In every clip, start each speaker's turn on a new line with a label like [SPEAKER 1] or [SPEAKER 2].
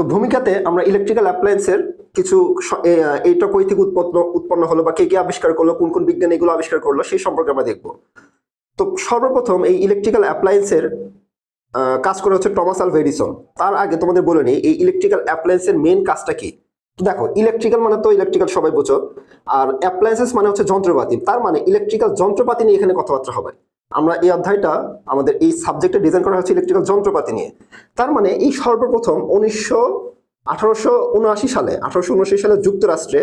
[SPEAKER 1] তো ভূমিকাতে আমরা ইলেকট্রিক্যাল অ্যাপ্লায়েন্সের কিছু এইটা কই থেকে উৎপন্ন উৎপন্ন হলো বা কে কে আবিষ্কার করল, কোন কোন বিজ্ঞানী এগুলো আবিষ্কার করল, সেই সম্পর্কে আমরা দেখব। তো সর্বপ্রথম এই ইলেকট্রিক্যাল অ্যাপ্লায়েন্সের কাজ করে হচ্ছে টমাস আলভা এডিসন তার আগে তোমাদের বলে নিই, এই ইলেকট্রিক্যাল অ্যাপ্লায়েন্সের মেন কাজটা কি? দেখো ইলেকট্রিক্যাল মানে তো ইলেকট্রিক্যাল সবাই বোঝো, আর অ্যাপ্লায়েন্সেস মানে হচ্ছে যন্ত্রপাতি। তার মানে ইলেকট্রিক্যাল যন্ত্রপাতি নিয়ে এখানে কথাবার্তা হবে। আমরা এই অধ্যায়টা আমাদের এই সাবজেক্টে ডিজাইন করা হয়েছে ইলেকট্রিক্যাল যন্ত্রপাতি নিয়ে। তার মানে এই সর্বপ্রথম উনিশশো আঠারোশো সালে, আঠারোশো উনআশি সালে যুক্তরাষ্ট্রে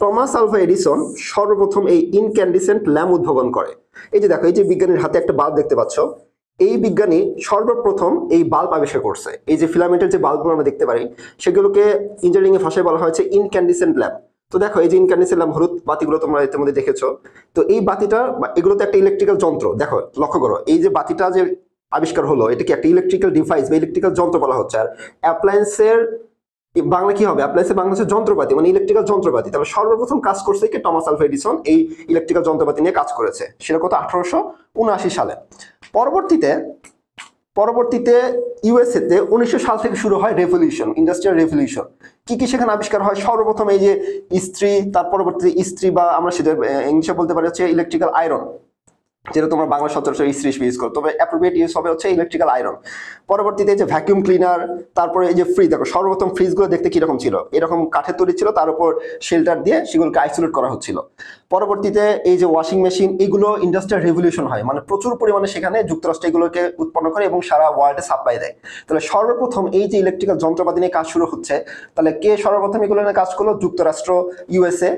[SPEAKER 1] টমাস আলভা এডিসন সর্বপ্রথম এই ইনক্যান্ডিসেন্ট ল্যাম্প উদ্ভাবন করে। এই যে দেখো, এই যে বিজ্ঞানীর হাতে একটা বাল্ব দেখতে পাচ্ছ, এই বিজ্ঞানী সর্বপ্রথম এই বাল্ব আবিষ্কার করছে। এই যে ফিলামেন্টের যে বাল্বগুলো আমরা দেখতে পারি, সেগুলোকে ইঞ্জিনিয়ারিং এর ভাষায় বলা হয়েছে ইনক্যান্ডিসেন্ট ল্যাম্প তো দেখো, এই যে ইনক্যান্ডিসেন্ট হলুদ বাতিগুলো তোমরা ইতিমধ্যে দেখেছ। তো এই বাতিটা এগুলো তো একটা ইলেকট্রিক্যাল যন্ত্র, দেখো, লক্ষ্য করো, এই যে বাতিটা যে আবিষ্কার হলো এটাকে একটা ইলেকট্রিক্যাল ডিভাইস বা ইলেকট্রিক্যাল যন্ত্র বলা হচ্ছে? আর অ্যাপ্লায়েন্সের বাংলা কি হবে? অ্যাপ্লায়েন্সের বাংলা হচ্ছে যন্ত্রপাতি মানে ইলেকট্রিক্যাল যন্ত্রপাতি। তবে সর্বপ্রথম কাজ করছে কি? টমাস আলভা এডিসন এই ইলেকট্রিক্যাল যন্ত্রপাতি নিয়ে কাজ করেছে, সেটা কত? আঠারোশো উনআশি সালে। পরবর্তীতে পরবর্তীতে ইউএসএতে উনিশশো সাল থেকে শুরু হয় রেভলিউশন ইন্ডাস্ট্রিয়াল রেভলিউশন কি কি সেখানে আবিষ্কার হয়? সর্বপ্রথম এই যে ইস্ত্রি, তার পরবর্তীতে ইস্ত্রি বা আমরা সেটা ইংলিশে বলতে পারি হচ্ছে ইলেকট্রিক্যাল আয়রন যেটা তোমরা বাংলা সচরাচর ইস্ত্রি ইউজ করো। তবে অ্যাপ্রোপ্রিয়েট ইউজ হবে হচ্ছে ইলেকট্রিক্যাল আয়রন পরবর্তীতে যে ভ্যাকিউম ক্লিনার তারপরে এই যে ফ্রিজ দেখো সর্বপ্রথম ফ্রিজগুলো দেখতে কীরকম ছিল? এরকম কাঠের তৈরি ছিল, তার উপর শেল্টার দিয়ে সেগুলোকে আইসোলেট করা হচ্ছিল। পরবর্তীতে এই যে ওয়াশিং মেশিন এগুলো ইন্ডাস্ট্রিয়াল রেভলিউশন হয়। মানে প্রচুর পরিমাণে সেখানে যুক্তরাষ্ট্র এগুলোকে উৎপন্ন করে এবং সারা ওয়ার্ল্ডে সাপ্লাই দেয়। তাহলে সর্বপ্রথম এই যে ইলেকট্রিক্যাল যন্ত্রপাতি নিয়ে কাজ শুরু হচ্ছে, তাহলে কে সর্বপ্রথম এগুলো নিয়ে কাজ করল? যুক্তরাষ্ট্র ইউএসএ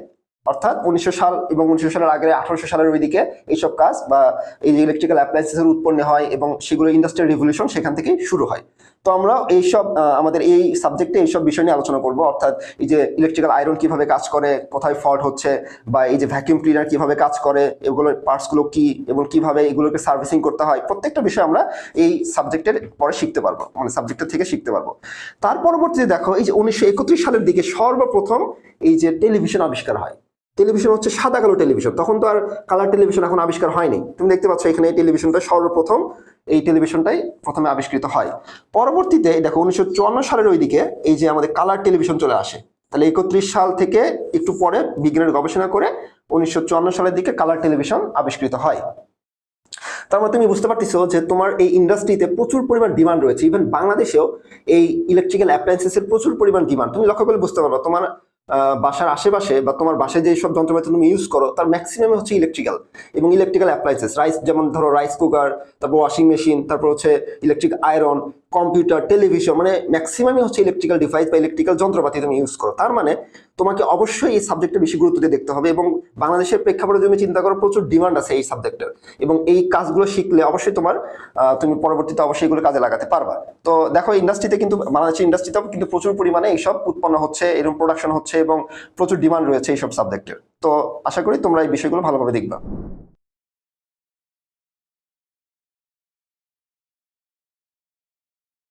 [SPEAKER 1] অর্থাৎ উনিশশো সাল এবং উনিশশো সালের আগে আঠারোশো সালের ওইদিকে এইসব কাজ বা এই যে ইলেকট্রিক্যাল অ্যাপ্লায়েন্সেসের উৎপন্ন হয় এবং সেগুলো ইন্ডাস্ট্রিয়াল রিভলিউশন সেখান থেকে শুরু হয়। তো আমরা এইসব আমাদের এই সাবজেক্টে এইসব বিষয় নিয়ে আলোচনা করব। অর্থাৎ এই যে ইলেকট্রিক্যাল আয়রন কীভাবে কাজ করে, কোথায় ফল্ট হচ্ছে বা এই যে ভ্যাকিউম ক্লিনার কীভাবে কাজ করে, এগুলোর পার্টসগুলো কি এবং কীভাবে এগুলোকে সার্ভিসিং করতে হয়, প্রত্যেকটা বিষয় আমরা এই সাবজেক্টের পরে শিখতে পারব মানে সাবজেক্টের থেকে শিখতে পারব। তার পরবর্তীতে দেখো, এই যে উনিশশো একত্রিশ সালের দিকে সর্বপ্রথম এই যে টেলিভিশন আবিষ্কার হয়। টেলিভিশন হচ্ছে সাদা কালো টেলিভিশন। তখন তো আর কালার টেলিভিশন এখন আবিষ্কার হয়নি। তুমি দেখতে পাচ্ছ এখানে এই টেলিভিশনটা সর্বপ্রথম এই টেলিভিশনটাই প্রথমে আবিষ্কৃত হয়। পরবর্তীতে দেখো, উনিশশো চুয়ান্ন সালের ওইদিকে এই যে আমাদের কালার টেলিভিশন চলে আসে। তাহলে একত্রিশ সাল থেকে একটু পরে বিজ্ঞানের গবেষণা করে উনিশশো চুয়ান্ন সালের দিকে কালার টেলিভিশন আবিষ্কৃত হয়। তার মানে তুমি বুঝতে পারতেছো যে তোমার এই ইন্ডাস্ট্রিতে প্রচুর পরিমাণ ডিমান্ড রয়েছে। ইভেন বাংলাদেশেও এই ইলেকট্রিক্যাল অ্যাপ্লায়েন্সেসের প্রচুর পরিমাণ ডিমান্ড। তুমি লক্ষ্য করলে বুঝতে পারবা, তোমার বাসার আশেপাশে বা তোমার বাসায় যে সব যন্ত্রপাতি তুমি ইউজ করো, তার ম্যাক্সিমাম হচ্ছে ইলেকট্রিক্যাল এবং ইলেকট্রিক্যাল অ্যাপ্লায়েন্সেস রাইস যেমন ধরো রাইস কুকার তারপর ওয়াশিং মেশিন তারপর হচ্ছে ইলেকট্রিক আয়রন কম্পিউটার টেলিভিশন মানে ম্যাক্সিমামই হচ্ছে ইলেকট্রিক্যাল ডিভাইস বা ইলেকট্রিক্যাল যন্ত্রপাতি তুমি ইউজ করো। তার মানে তোমাকে অবশ্যই এই সাবজেক্টে বেশি গুরুত্ব দিয়ে দেখতে হবে এবং বাংলাদেশের প্রেক্ষাপটে তুমি চিন্তা করো প্রচুর ডিমান্ড আছে এই সাবজেক্টের এবং এই কাজগুলো শিখলে অবশ্যই তোমার তুমি পরবর্তীতে অবশ্যই এগুলো কাজে লাগাতে পারবা। তো দেখো ইন্ডাস্ট্রিতে কিন্তু, বাংলাদেশের ইন্ডাস্ট্রিতেও কিন্তু প্রচুর পরিমাণে এইসব উৎপন্ন হচ্ছে, এরকম প্রোডাকশন হচ্ছে এবং প্রচুর ডিমান্ড রয়েছে এইসব সাবজেক্টের তো আশা করি তোমরা এই বিষয়গুলো ভালোভাবে দেখবা।